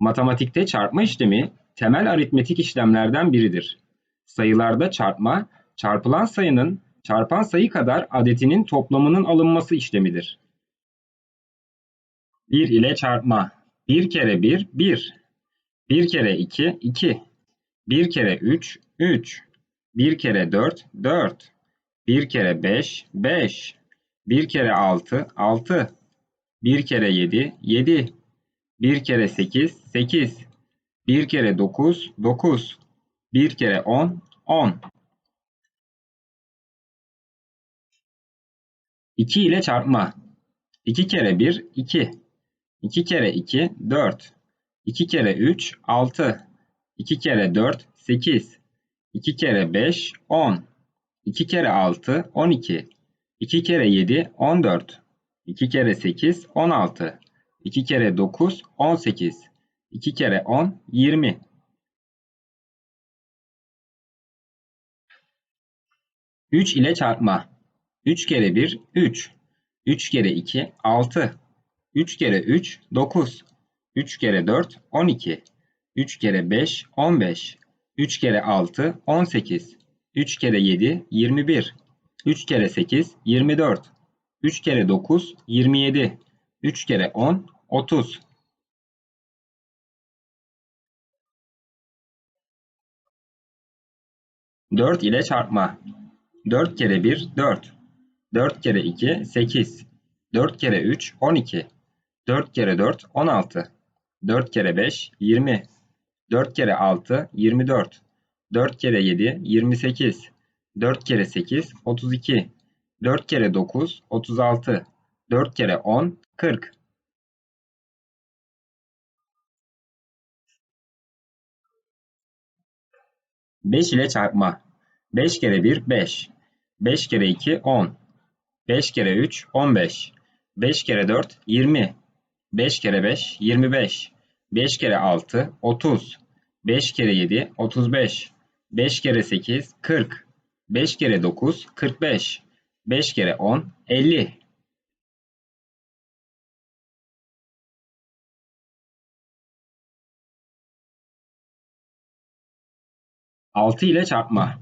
Matematikte çarpma işlemi temel aritmetik işlemlerden biridir. Sayılarda çarpma, çarpılan sayının çarpan sayı kadar adetinin toplamının alınması işlemidir. 1 ile çarpma. 1 kere 1, 1. 1 kere 2, 2. 1 kere 3, 3. 1 kere 4, 4. 1 kere 5, 5. 1 kere 6, 6. 1 kere 7, 7. 1 kere 8, 8. 1 kere 9, 9. 1 kere 10, 10. 2 ile çarpma. 2 kere 1, 2. 2 kere 2, 4. 2 kere 3, 6. 2 kere 4, 8. 2 kere 5, 10. 2 kere 6, 12. 2 kere 7, 14. 2 kere 8, 16. 2 kere 9, 18. 2 kere 10, 20. Üç ile çarpma. 3 kere 1, 3. 3 kere 2, 6. 3 kere 3, 9. 3 kere 4, 12. 3 kere 5, 15. 3 kere 6, 18. 3 kere 7, 21. 3 kere 8, 24. 3 kere 9, 27. 3 kere 10, otuz Dört ile çarpma. Dört kere bir dört. Dört kere iki sekiz. Dört kere üç on iki. Dört kere dört on altı. Dört kere beş yirmi. Dört kere altı yirmi dört. Dört kere yedi yirmi sekiz. Dört kere sekiz otuz iki. Dört kere dokuz otuz altı. Dört kere on kırk. 5 ile çarpma. 5 kere 1 5. 5 kere 2 10. 5 kere 3 15. 5 kere 4 20. 5 kere 5 25. 5 kere 6 30. 5 kere 7 35. 5 kere 8 40. 5 kere 9 45. 5 kere 10 50. Altı ile çarpma.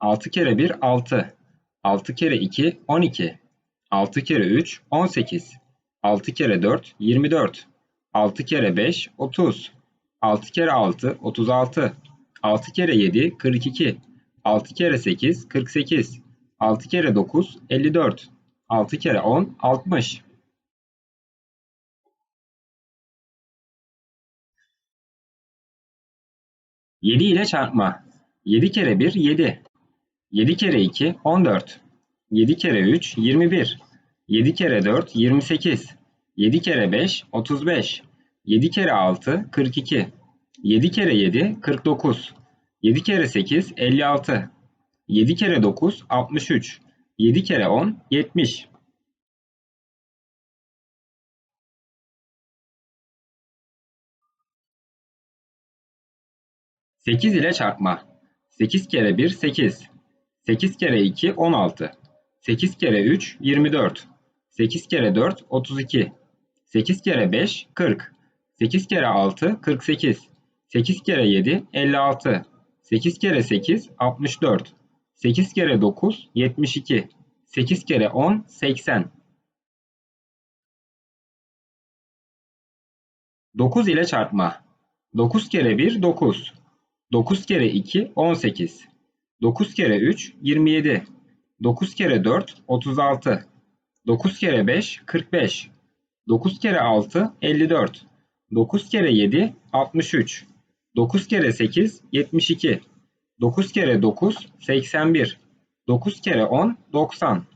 6 kere 1, 6. 6 kere 2, 12. 6 kere 3, 18. 6 kere 4, 24. 6 kere 5, 30. 6 kere 6, 36. 6 kere 7, 42. 6 kere 8, 48. 6 kere 9, 54. 6 kere 10, 60. Yedi ile çarpma. 7 kere 1, 7. 7 kere 2, 14. 7 kere 3, 21. 7 kere 4, 28. 7 kere 5, 35. 7 kere 6, 42. 7 kere 7, 49. 7 kere 8, 56. 7 kere 9, 63. 7 kere 10, 70. Sekiz ile çarpma. 8 kere 1, 8. 8 kere 2, 16. 8 kere 3, 24. 8 kere 4, 32. 8 kere 5, 40. 8 kere 6, 48. 8 kere 7, 56. 8 kere 8, 64. 8 kere 9, 72. 8 kere 10, 80. 9 ile çarpma. 9 kere 1, 9. 9 kere 2, 18. 9 kere 3, 27. 9 kere 4, 36. 9 kere 5, 45. 9 kere 6, 54. 9 kere 7, 63. 9 kere 8, 72. 9 kere 9, 81. 9 kere 10, 90.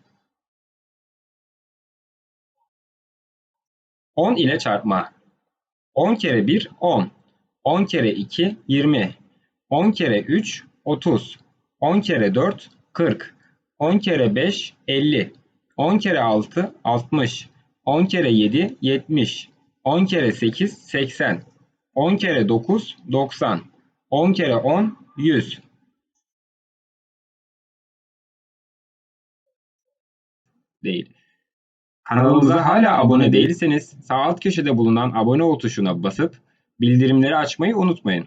10 ile çarpma. 10 kere 1, 10. 10 kere 2, 20. 10 kere 3, 30. 10 kere 4, 40. 10 kere 5, 50. 10 kere 6, 60. 10 kere 7, 70. 10 kere 8, 80. 10 kere 9, 90. 10 kere 10, 100. Değil. Kanalımıza hala abone değilseniz sağ alt köşede bulunan abone ol tuşuna basıp Bildirimleri açmayı unutmayın.